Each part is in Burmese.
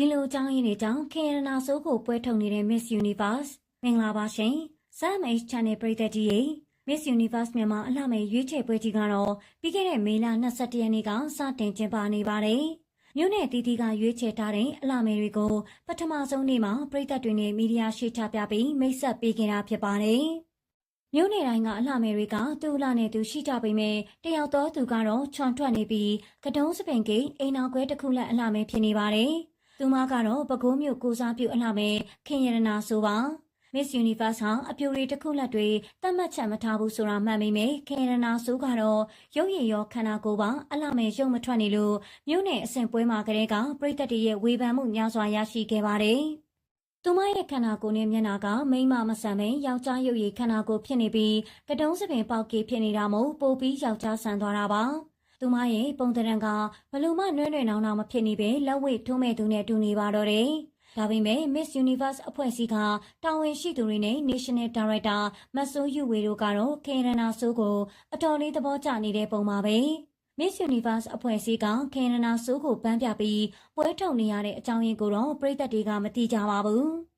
ဒီလိုအကြောင်းရင်းတွေကြောင့်ခေရနာဆိုးကိုပွဲထုတ်နေတဲ့ Miss Universe မင်္ဂလာပါရှင်။ Sam H Channel ပရိသတ်ကြီးရေ Miss Universe မြန်မာအလှမယ်ရွေးချယ်ပွဲကြီးကတော့ပြီးခဲ့တဲ့မေလ22ရက်နေ့ကစတင်ကျင်းပနေပါတယ်။မြို့နယ်တီတီကရွေးချယ်ထားတဲ့အလှမယ်တွေကိုပထမဆုံးနေ့မှာပရိသတ်တွေနဲ့မီဒီယာရှိချပြပြီးမိတ်ဆက်ပေးခဲ့တာဖြစ်ပါတယ်။မြို့နယ်တိုင်းကအလှမယ်တွေကသူ့အလှနဲ့သူရှိကြပေမဲ့တယောက်တော့သူကတော့ချွန်ထွက်နေပြီးကတုံးစပင်ကိအိမ်နောက်ခွဲတစ်ခုလက်အလှမယ်ဖြစ်နေပါတယ်။ သူမကတော့ပဲခူးမြို့ကိုစားပြုအလှမဲ့ခင်ရတနာဆိုပါ Miss Universe ဟာအပြိုတွေတစ်ခုလက်တွေတတ်မှတ်ချက်မထားဘူးဆိုတာမှတ်မိမယ်ခင်ရတနာဆိုကတော့ရုပ်ရည်ရောခန္ဓာကိုယ်ပါအလှမဲ့ရုပ်မထွက်နေလို့မြို့နယ်အဆင့်ပွဲမှာကလေးကပြိသက်တရဲ့ဝေဖန်မှုများစွာရရှိခဲ့ပါတယ်သူမရဲ့ခန္ဓာကိုယ်နဲ့မျက်နှာကမိမမဆန်ပဲယောက်ျားရုပ်ရည်ခန္ဓာကိုယ်ဖြစ်နေပြီးကတုံးစပင်ပေါက်ကေဖြစ်နေတာမို့ပိုပြီးယောက်ျားဆန်သွားတာပါ သူမရဲ့ပုံတရံကဘလို့မှနွဲ့နွဲ့နောင်နောင်မဖြစ်နေပဲလက်ဝိတ်ထိုးမဲ့သူနဲ့တူနေပါတော့တယ်။ဒါပေမဲ့ Miss Universe အဖွဲ့အစည်းကတာဝန်ရှိသူတွေနဲ့ National Director မဆိုးယူဝေတို့ကတော့ခေရနာဆိုးကိုအတော်လေးသဘောကျနေတဲ့ပုံပါပဲ။ Miss Universe အဖွဲ့အစည်းကခေရနာဆိုးကိုပန်းပြပြီးပွဲထုတ်နေရတဲ့အကြောင်းရင်းကိုတော့ပြည်သက်တွေကမသိကြပါဘူး။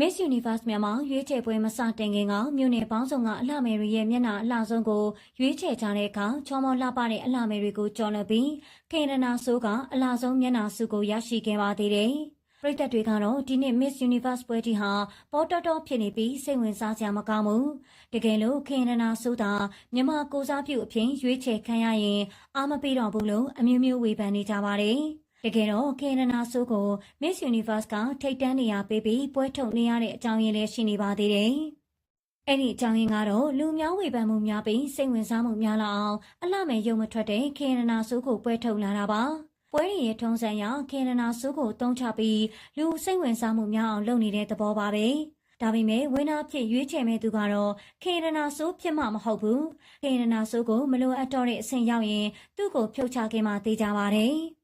Miss Universe မြန်မာရွေးချယ်ပွဲမစတင်ခင်ကမြို့နယ်ပေါင်းစုံကအလှမယ်တွေရဲ့မျက်နှာအလှဆုံးကိုရွေးချယ်ကြတဲ့အခါချောမောလှပတဲ့အလှမယ်တွေကိုကြော်လွှတ်ပြီးခေရနာဆိုးကအလှဆုံးမျက်နှာစုကိုရရှိခဲ့ပါသေးတယ်။ပြည်သက်တွေကတော့ဒီနှစ် Miss Universe ပွဲတီဟာပေါ်တော်တော်ဖြစ်နေပြီးစိတ်ဝင်စားစရာမကောင်းဘူး။တကယ်လို့ခေရနာဆိုးတာမြန်မာကိုစားပြုအဖြစ်ရွေးချယ်ခံရရင်အာမပေးတော့ဘူးလို့အမျိုးမျိုးဝေဖန်နေကြပါတယ်။ တကယ်တော့ကေရနာဆိုးကို Miss Universe ကထိတ်တန်းနေရပေးပြီးပွဲထုတ်နေရတဲ့အကြောင်းရင်းလည်းရှိနေပါသေးတယ်။အဲ့ဒီအကြောင်းရင်းကတော့လူများဝေဖန်မှုများပြီးစိတ်ဝင်စားမှုများလာအောင်အလှမယ်ရုံမထွက်တဲ့ကေရနာဆိုးကိုပွဲထုတ်လာတာပါ။ပွဲရည်ထုံးစံရကေရနာဆိုးကိုတုံးချပြီးလူစိတ်ဝင်စားမှုများအောင်လုပ်နေတဲ့သဘောပါပဲ။ဒါပေမဲ့ဝင်းနာဖြစ်ရွေးချယ်မဲ့သူကတော့ခေရနာဆိုးဖြစ်မှမဟုတ်ဘူးခေရနာဆိုးကိုမလိုအပ်တော့တဲ့အဆင့်ရောက်ရင်သူ့ကိုဖြုတ်ချခဲ့မှသိကြပါတယ်။